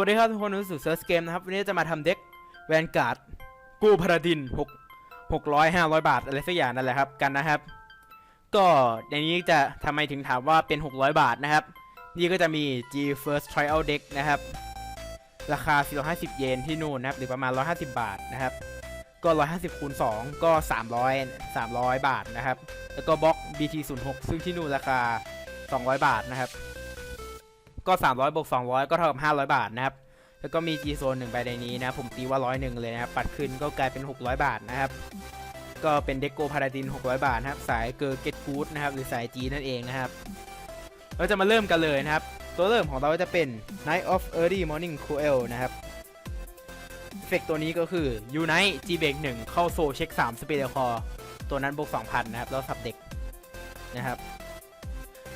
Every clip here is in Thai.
สวัสดีครับทุกคนรู้สึกเซิร์ชเกมนะครับ วันนี้จะมาทำเด็กแวนการ์ดกู้พาราดิน6 600 500บาทอะไรสักอย่างนั่นแหละครับกันนะครับ ก็ในนี้จะทำไมถึงถามว่าเป็น 600 บาทนะครับ นี่ก็จะมี G First Trial Deck นะครับ ราคา 450 เยนที่นู่นนะครับ หรือประมาณ 150 บาทนะครับ ก็ 150คูณ2ก็ 300 300 บาทนะครับ แล้วก็บล็อก BT06 ซึ่งที่นู่นราคา 200 บาทนะครับ ก็ 300บวก200 ก็เท่ากับ500 บาทนะครับ แล้วก็มี G Zone หนึ่งใบในนี้นะผมตีว่าร้อยหนึ่งเลยนะครับ ปัดขึ้นก็กลายเป็น 600 บาทนะครับ ก็เป็นเดโกพาราดิน 600 บาทนะครับ สายเกอร์เกตกูดนะครับ หรือสาย G นั่นเองนะครับ เราจะมาเริ่มกันเลยนะครับ ตัวเริ่มของเราจะเป็น Night of Early Morning Cruel นะครับเอฟเฟกตัวนี้ก็คือ Unite G Break 1เข้าโซเช็ค3 Spell Core ตัวนั้นบวก2,000 นะครับแล้วสับเด็กนะครับ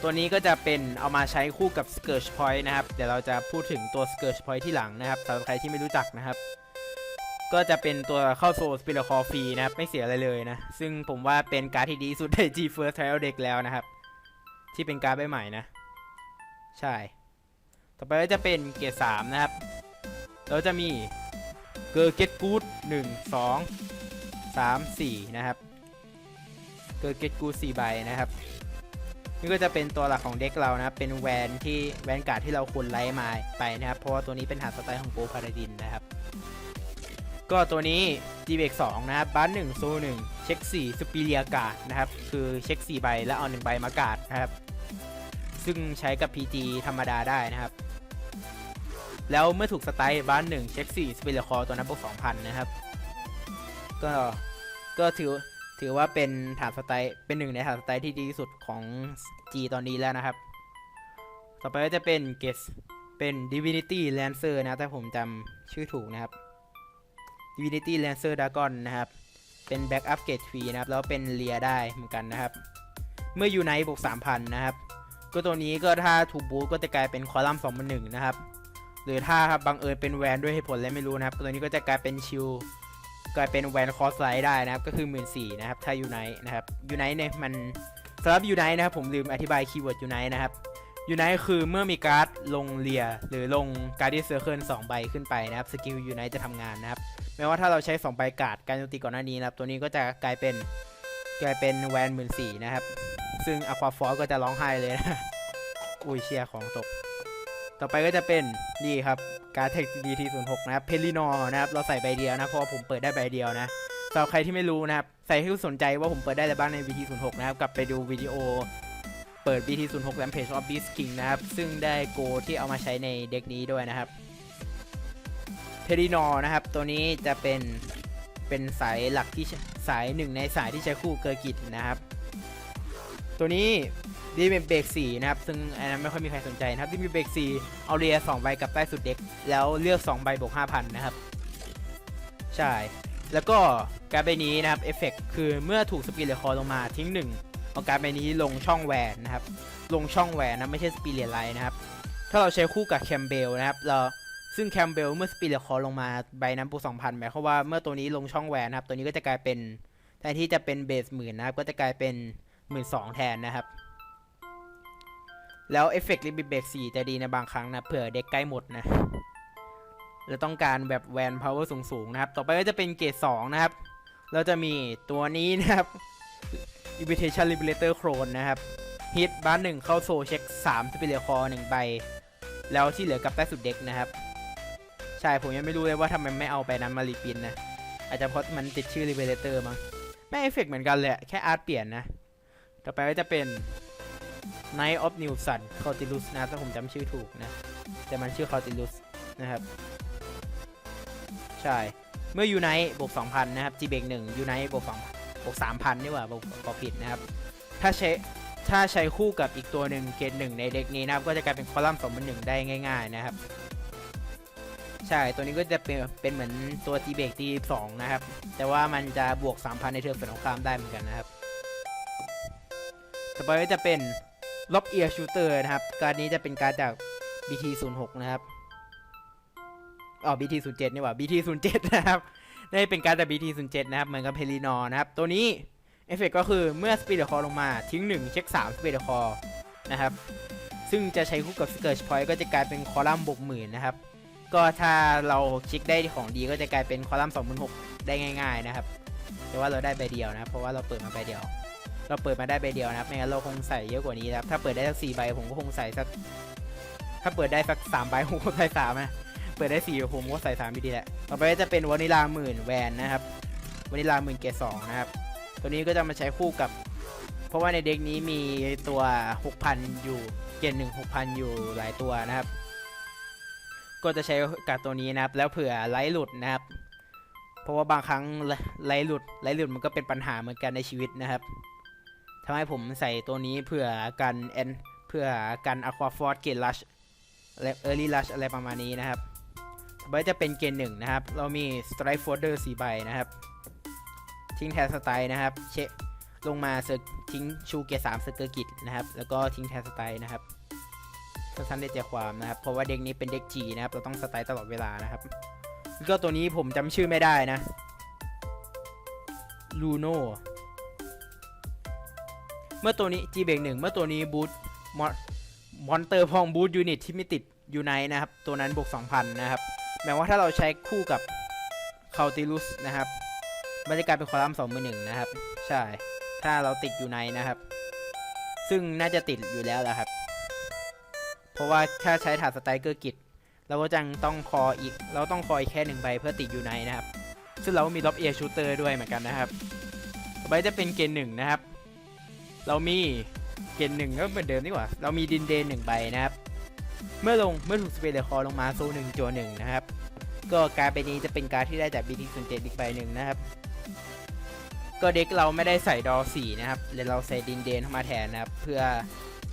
ตัวนี้ก็จะเป็นเอามาใช้คู่กับ Scourge Point นะครับ เดี๋ยวเราจะพูดถึงตัว Scourge Point ที่หลังนะครับสำหรับใครที่ไม่รู้จักนะครับ ก็จะเป็นตัวเข้าโซสปิลคอฟรีนะครับไม่เสียอะไรเลยนะ ซึ่งผมว่าเป็นการ์ดที่ดีสุดใน G First Trial Deck แล้วนะครับ ที่เป็นการ์ดใหม่นะ ใช่ ต่อไปก็จะเป็นเกรด3นะครับเราจะมีเกอร์เกตกูดหนึ่งสองสามสี่นะครับ เกอร์เกตกูดสี่ใบนะครับ นี่ก็จะเป็นตัวหลักของเด็กเรานะครับ เป็นแวนที่แวนการ์ดที่เราควรไล่มาไปนะครับ เพราะว่าตัวนี้เป็นหาดสไตล์ของโกพาราดินนะครับ ก็ตัวนี้ g b 2นะครับบัสหนึ่งโซหนึ่งเช็ค4สปีเรียการ์ดนะครับ คือเช็ค4ใบแล้วเอา1ใบมากาดนะครับ ซึ่งใช้กับ PG ธรรมดาได้นะครับ แล้วเมื่อถูกสไตล์บ้านหนึ่งเช็ค4สเปเรียคอตัวนั้นบวก2,000นะครับ ก็ก็ถือ ถือว่าเป็นฐานสไตล์เป็นหนึ่งในฐานสไตล์ที่ดีที่สุดของ G ตอนนี้แล้วนะครับ ต่อไปก็จะเป็นเกสเป็น Divinity Lancer นะถ้าผมจำชื่อถูกนะครับ Divinity Lancer Dragon นะครับ เป็น Backup Gate ฟรีนะครับ แล้วเป็นเลียได้เหมือนกันนะครับ เมื่ออยู่ในบวก3,000 นะครับ ก็ตัวนี้ก็ถ้าถูกบูทก็จะกลายเป็นคอลัมน์2มัน1นะครับ หรือถ้าบังเอิญเป็นแวนด้วยเหตุผลอะไรไม่รู้นะครับ ตัวนี้ก็จะกลายเป็นชิล กลายเป็นแวนคอสไลด์ได้นะครับ ก็คือ 1 4ื่นนะครับ ถ้ายูไนนะครับยูไนเนี่ยมันสำหรับยูไนนะครับผมลืมอธิบายคีย์เวิร์ดยูไนนะครับยูไนคือเมื่อมีการ์ดลงเลียหรือลงการ์ดเซอร์เคิลสองใบขึ้นไปนะครับสกิลยูไนจะทำงานนะครับแม้ว่าถ้าเราใช้ 2 ใบการ์ดการโจมตีก่อนหน้านี้นะครับ ตัวนี้ก็จะกลายเป็นกลายเป็นแวนหมื่นสี่นะครับ ซึ่งอควาฟอร์ก็จะร้องไห้เลยนะ อุ้ยเชียของตก ต่อไปก็จะเป็นนี่ครับ การเทค BT06 นะครับเพลินอนะครับ เราใส่ใบเดียวนะ เพราะผมเปิดได้ใบเดียวนะสำหรับใครที่ไม่รู้นะครับ ใส่ให้สนใจว่าผมเปิดได้อะไรบ้างใน BT06 นะครับ กลับไปดูวิดีโอเปิด BT06 Rampage of Beast King นะครับ ซึ่งได้โกที่เอามาใช้ในเด็กนี้ด้วยนะครับเพลินอนะครับ ตัวนี้จะเป็นเป็นสายหลักที่สายหนึ่งในสายที่ใช้คู่เกอร์กิตนะครับ ตัวนี้ ดีเป็นเบรกสี่นะครับ ซึ่งอันนั้นไม่ค่อยมีใครสนใจนะครับดีมีเบรกสี่เอาเรียสองใบกับใต้สุดเด็ก แล้วเลือก2ใบบวก5,000นนะครับ ใช่ แล้วก็การ์ดใบนี้นะครับเอฟเฟกคือเมื่อถูกสปีดเรคอลงมาทิ้งหนึ่งเอาการ์ดใบนี้ลงช่องแหวนนะครับ ลงช่องแหวนนะไม่ใช่สปีดเรไลนะครับ ถ้าเราใช้คู่กับแคมเบลนะครับเราซึ่งแคมเบลเมื่อสปีดเรคอลงมาใบนั้นบวก2,000หมายความว่าเมื่อตัวนี้ลงช่องแหวนนะครับ ตัวนี้ก็จะกลายเป็นแทนที่จะเป็นเบสหมื่นนะครับก็จะกลายเป็นหมื่นสองแทนนะครับ แล้วเอฟเฟกต์ลิบิเบรกสี่จะดีในบางครั้งนะเผื่อเด็กใกล้หมดนะเราต้องการแบบแวนพาวเวอร์สูงๆนะครับ ต่อไปก็จะเป็นเกรดสองนะครับ เราจะมีตัวนี้นะครับ Invitation Liberator Clone นะครับฮิตบ้านหนึ่งเข้าโซเช็ค3สปิเรียคอหนึ่งใบ แล้วที่เหลือกับใต้สุดเด็กนะครับ ใช่ผมยังไม่รู้เลยว่าทำไมไม่เอาไปนั้นมารีปินนะ อาจจะเพราะมันติดชื่อ Liberator มั้งไม่เอฟเฟกเหมือนกันเลยแค่อาร์ตเปลี่ยนนะ ต่อไปก็จะเป็น Night of New Sun c a u t i l u s นะถ้าผมจำชื่อถูกนะ แต่มันชื่อ c a u t i l u s นะครับ ใช่ เมื่อ Unite บวก2,000 นะครับ G เบก1 Unite บวก2บวก3,000นี่หว่าบวกบวกผิดนะครับ ถ้าใช้ถ้าใช้คู่กับอีกตัวหนึ่งเกรดหนึ่งในเด็กนี้นะครับก็จะกลายเป็นคอลัมน์สองเป็นหนึ่งได้ง่าย ๆ นะครับ ใช่ตัวนี้ก็จะเป็นเป็นเหมือนตัว G เบก G 2นะครับ แต่ว่ามันจะบวก3,000ในเทิร์นฝ่ายตรงข้ามได้เหมือนกันนะครับต่อไปก็จะเป็น ล็อบเอียร์ชูเตอร์นะครับการนี้จะเป็นการจาก BT06 นะครับอ๋อ BT07 นี่หว่า BT07 นะครับได้เป็นการจาก BT07 นะครับ เหมือนกับเพลินอนะครับ ตัวนี้เอฟเฟกก็คือเมื่อสปีดคอลงมาทิ้ง 1 เช็ค 3 สปีดคอนะครับ ซึ่งจะใช้คู่กับสเกิร์ชพอยต์ก็จะกลายเป็นคอลัมน์บวกหมื่นนะครับ ก็ถ้าเราคลิกได้ของดีก็จะกลายเป็นคอลัมน์26,000ได้ง่าย ๆ นะครับ แต่ว่าเราได้ใบเดียวนะ เพราะว่าเราเปิดมาใบเดียว เราเปิดมาได้ใบเดียวนะครับไม่งั้นเราคงใส่เยอะกว่านี้นะครับถ้าเปิดได้สักสี่ใบผมก็คงใส่สักถ้าเปิดได้สักสามใบผมก็ใส่สามนะเปิดได้สี่ผมก็ใส่สามอยู่ดีแหละต่อไปจะเป็นวานิลาหมื่นแวนนะครับวานิลาหมื่นเกรดสองนะครับตัวนี้ก็จะมาใช้คู่กับ เพราะว่าในเด็กนี้มีตัว6,000อยู่เกณฑ์หนึ่ง6,000อยู่หลายตัวนะครับ ก็จะใช้กับตัวนี้นะครับ แล้วเผื่อไลท์หลุดนะครับเพราะว่าบางครั้งไลท์หลุดไลท์หลุดมันก็เป็นปัญหาเหมือนกันในชีวิตนะครับ ทำให้ผมใส่ตัวนี้เผื่อกันแอนเพื่อกันอะควาฟอร์ดเกนลัชและเออร์ลี่ลัชอะไรประมาณนี้นะครับต่อไปจะเป็นเกณฑ์หนึ่งนะครับ เรามีสไตรฟ์โฟเดอร์สี่ใบนะครับ ทิ้งแทนสไตล์นะครับ เชลงมาเซอร์ทิ้งชูเกยร์สามสเกอร์กิจนะครับ แล้วก็ทิ้งแทนสไตล์นะครับสั้นๆได้ใจความนะครับ เพราะว่าเด็กนี้เป็นเด็กจีนะครับ เราต้องสไตล์ตลอดเวลานะครับแล้วก็ตัวนี้ผมจำชื่อไม่ได้นะลูโน เมื่อตัวนี้จีเบกหนึ่งเมื่อตัวนี้บูทมอนมอนเตอร์พองบูทยูนิตที่ไม่ติดยูไนนะครับ ตัวนั้นบวก 2,000 นะครับแม้ว่าถ้าเราใช้คู่กับคาติลุสนะครับมันจะกลายเป็นคอลัมน์สองมือหนึ่งนะครับ ใช่ ถ้าเราติดอยู่ในนะครับ ซึ่งน่าจะติดอยู่แล้วแหละครับ เพราะว่าถ้าใช้ถาดสไตรเกอร์กิจเราก็จังต้องคออีก เราต้องคอยแค่หนึ่งใบเพื่อติดอยู่ในนะครับ ซึ่งเรามีล็อบเอชูเตอร์ด้วยเหมือนกันนะครับต่อไปจะเป็นเกณฑ์หนึ่งนะครับ เรามีเกณฑ์หนึ่งก็เหมือนเดิมดีกว่า เรามีดินเดนหนึ่งใบนะครับ เมื่อลงเมื่อถูกสเปรย์คอลงมาโซหนึ่งจัวหนึ่งนะครับ ก็การไปนี้จะเป็นการที่ได้จากบีทีส่วนเจ็ดอีกใบหนึ่งนะครับ ก็เด็กเราไม่ได้ใส่ดอสี่นะครับเลยเราใส่ดินเดนเข้ามาแทนนะครับ เพื่อ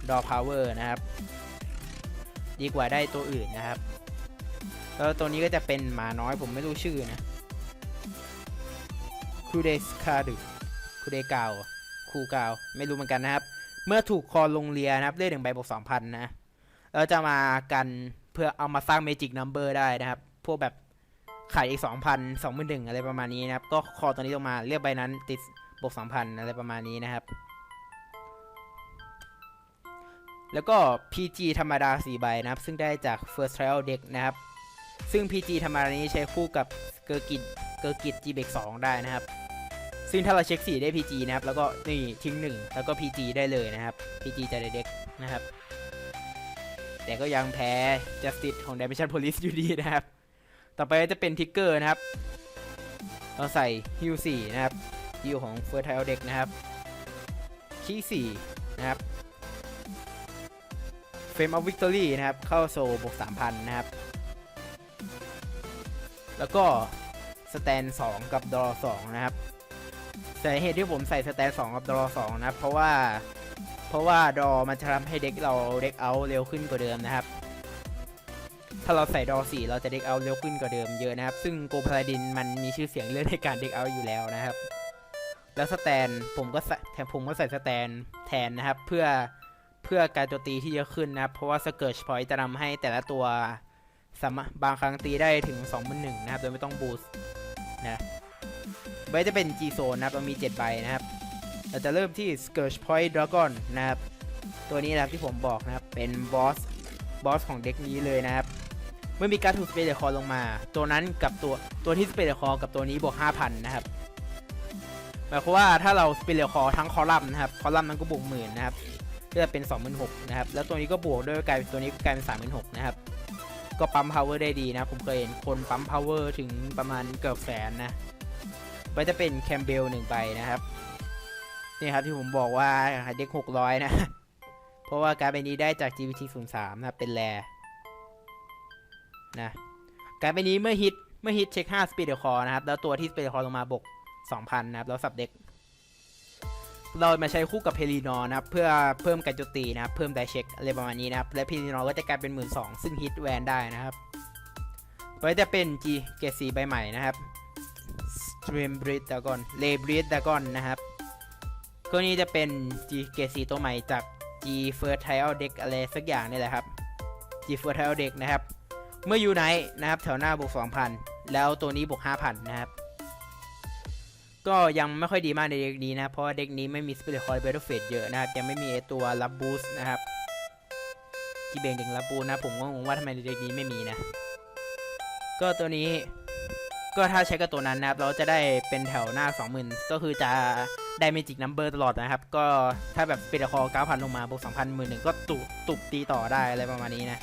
ดอพาวเวอร์นะครับ ดีกว่าได้ตัวอื่นนะครับ แล้วตัวนี้ก็จะเป็นหมาน้อยผมไม่รู้ชื่อนะคูเดสคาดึคูเดกาว คูกาวไม่รู้เหมือนกันนะครับ เมื่อถูกคอลงเรียนะครับเลือดหนึ่งใบบวกสองพันนะเราจะมากันเพื่อเอามาสร้างเมจิกนัมเบอร์ได้นะครับ พวกแบบขายอีก2,000 21,000อะไรประมาณนี้นะครับ ก็คอตัวนี้ลงมาเรียกใบนั้นติดบวก2,000อะไรประมาณนี้นะครับ แล้วก็ PG ธรรมดา 4 ใบนะครับ ซึ่งได้จาก First Trial Deck นะครับ ซึ่ง PG ธรรมดานี้ใช้คู่กับเกอร์กิตเกอร์กิต g b 2ได้นะครับ ซึ่งถ้าเราเช็ค 4 ได้ PG นะครับ แล้วก็นี่ทิ้ง 1 แล้วก็ PG ได้เลยนะครับ PG จะได้เด็กนะครับ แต่ก็ยังแพ้ Justice ของ Dimension Police อยู่ดีนะครับ ต่อไปจะเป็นทิกเกอร์นะครับ เราใส่ฮิว4นะครับฮิวของ First Tile Deck นะครับคี4นะครับ Frame of Victory นะครับ เข้าโซบวก3,000 นะครับ แล้วก็สแตน 2 กับดอ2นะครับ สาเหตุที่ผมใส่สแตน2กับดอ2นะครับเพราะว่าเพราะว่าดอมันจะทำให้เด็กเราเด็กเอาเร็วขึ้นกว่าเดิมนะครับ ถ้าเราใส่ดอสี่เราจะเด็กเอาเร็วขึ้นกว่าเดิมเยอะนะครับ ซึ่งโกพาลาดินมันมีชื่อเสียงเรื่องในการเด็กเอาอยู่แล้วนะครับ แล้วสแตนผมก็ใส่แทนผมก็ใส่สแตนแทนนะครับ เพื่อเพื่อการโจมตีที่เยอะขึ้นนะครับ เพราะว่าสเกิร์ชพอยต์จะทำให้แต่ละตัวสามารถบางครั้งตีได้ถึง2 1 0 0นะครับ โดยไม่ต้องบูสต์นะ ใบจะเป็น G Zone นะครับเรามี 7 ใบนะครับ เราจะเริ่มที่ Scourge Point Dragon นะครับ ตัวนี้นะครับที่ผมบอกนะครับ เป็นบอส บอสของเด็กนี้เลยนะครับ เมื่อมีการถูกสเปรย์คอลงมา ตัวนั้นกับตัว ตัวที่สเปรย์คอกับตัวนี้บวก 5,000 นะครับ หมายความว่าถ้าเราสเปรย์คอทั้งคอลัมน์นะครับ คอลัมน์นั้นก็บวกหมื่นนะครับ ก็จะเป็น 26,000นะครับ แล้วตัวนี้ก็บวกด้วยกลายเป็นตัวนี้กลายเป็น36,000นะครับก็ปั๊ม power ได้ดีนะ ผมเคยเห็นคนปั๊ม power ถึงประมาณเกือบแสนนะ ไปจะเป็นแคมเบลหนึ่งใบนะครับนี่ครับที่ผมบอกว่าเด็ก600นะ เพราะว่าการ์ดใบนี้ได้จาก GPT 0 3นะเป็นแรนะการ์ดใบนี้เมื่อฮิตเมื่อฮิตเช็ค5 Speed Core นะครับ แล้วตัวที่ Speed Core ลงมาบก 2,000 นะครับ แล้วสับเด็ก เรามาใช้คู่กับเพลีนอนะครับ เพื่อเพิ่มการโจมตีนะครับ เพิ่มไดเช็คอะไรประมาณนี้นะครับ และเพลีนอก็จะกลายเป็น12,000ซึ่งฮิตแวนได้นะครับไว้จะเป็น G เกรดสีใบใหม่นะครับ Stream Breed Dragon Lay Breed g o n นะครับก็นี้จะเป็น G เกสีตัวใหม่จาก G First Tile Deck อะไรสักอย่างนี่แหละครับ G First Tile Deck นะครับ เมื่อยูไนท์นะครับแถวหน้าบวก2,000 แล้วตัวนี้บวก5,000 นะครับ ก็ยังไม่ค่อยดีมากในเด็กนี้นะ เพราะเด็กนี้ไม่มี Spirit Coil Battle Phase เยอะนะครับ ยังไม่มีตัวรับบูสต์นะครับจีเบงดึงรับบูสต์นะผมก็งงว่าทำไมในเด็กนี้ไม่มีนะ ก็ตัวนี้ ก็ถ้าใช้กับตัวนั้นนะครับ เราจะได้เป็นแถวหน้า 20,000 ก็คือจะได้เมจิกนัมเบอร์ตลอดนะครับ ก็ถ้าแบบเปดคอ9,000 ลงมาบวก2,000หมื่นหนึ่งก็ตุบตุบตีต่อได้อะไรประมาณนี้นะ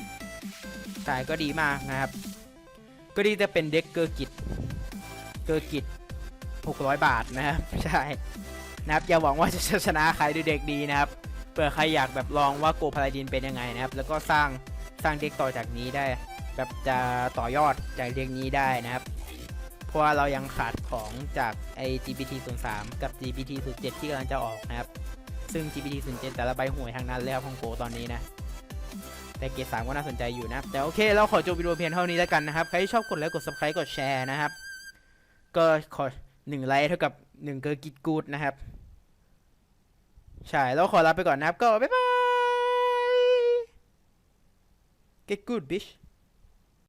แต่ก็ดีมากนะครับ ก็ดีจะเป็นเด็กเกอร์กิตเกอร์กิต600 บาทนะครับ ใช่นะครับ อย่าหวังว่าจะชนะใครด้วยเด็กดีนะครับเผื่อใครอยากแบบลองว่าโกพาลาดินเป็นยังไงนะครับ แล้วก็สร้างสร้างเด็กต่อจากนี้ได้ แบบจะต่อยอดจากเด็กนี้ได้นะครับ ราะว่าเรายังขาดของจากไอ GPT 03กับ GPT 07ที่กำลังจะออกนะครับ ซึ่ง GPT 07แต่ละใบห่วยทางนั้นเลยครับของโกตอนนี้นะ แต่เกรด3ก็น่าสนใจอยู่นะแต่โอเค เราขอจบวิดีโอเพียงเท่านี้แล้วกันนะครับ ใครที่ชอบกดไลค์กด subscribe กดแชร์นะครับ ก็ขอ1ไลค์เท่ากับ1เกอร์กิดกูดนะครับใช่แล้วขอลาไปก่อนนะครับก็บ๊ายบาย get good bitch